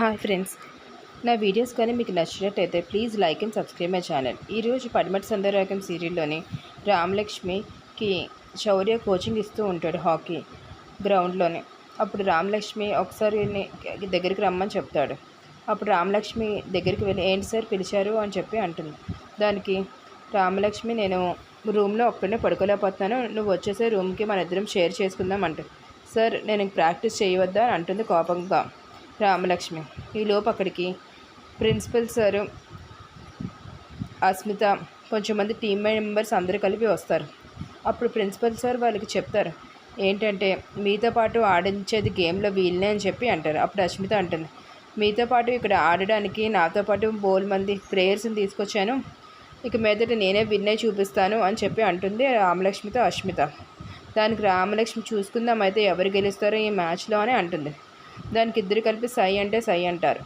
Hi friends. నా videos కానీ మీకు నచ్చినట్టయితే please like and subscribe my channel. ఈరోజు పడిమటి సందరాగం సీరియల్లోని రామలక్ష్మికి శౌర్య కోచింగ్ ఇస్తూ ఉంటాడు హాకీ గ్రౌండ్లోనే. అప్పుడు రామలక్ష్మి ఒకసారి దగ్గరికి రమ్మని చెప్తాడు. అప్పుడు రామలక్ష్మి దగ్గరికి వెళ్ళి ఏంటి సార్ పిలిచారు? అని చెప్పి అంటుంది. దానికి రామలక్ష్మి నేను రూమ్లో ఒక్కడనే పడుకోలేకపోతున్నాను. నువ్వు వచ్చేసే రూమ్కి మన ఇద్దరం షేర్ చేసుకుందాం అంటుంది. సార్ నేను ప్రాక్టీస్ చేయవద్దా? అని అంటుంది కోపంగా. రామలక్ష్మి. ఈలోపు అక్కడికి ప్రిన్సిపల్ సారు అస్మిత కొంచెం మంది టీమ్ మెంబర్స్ అందరూ కలిపి వస్తారు. అప్పుడు ప్రిన్సిపల్ సార్ వాళ్ళకి చెప్తారు ఏంటంటే మీతో పాటు ఆడించేది గేమ్లో వీళ్ళనే అని చెప్పి అంటారు. అప్పుడు అస్మిత అంటుంది మీతో పాటు ఇక్కడ ఆడడానికి నాతో పాటు బోల్ మంది ప్లేయర్స్ని తీసుకొచ్చాను. ఇక మీదట నేనే విన్నే చూపిస్తాను అని చెప్పి అంటుంది రామలక్ష్మితో అస్మిత. దానికి రామలక్ష్మి చూసుకుందాం అయితే ఎవరు గెలుస్తారో ఈ మ్యాచ్లో అని అంటుంది. దానికి ఇద్దరు కలిపి సై అంటే సై అంటారు.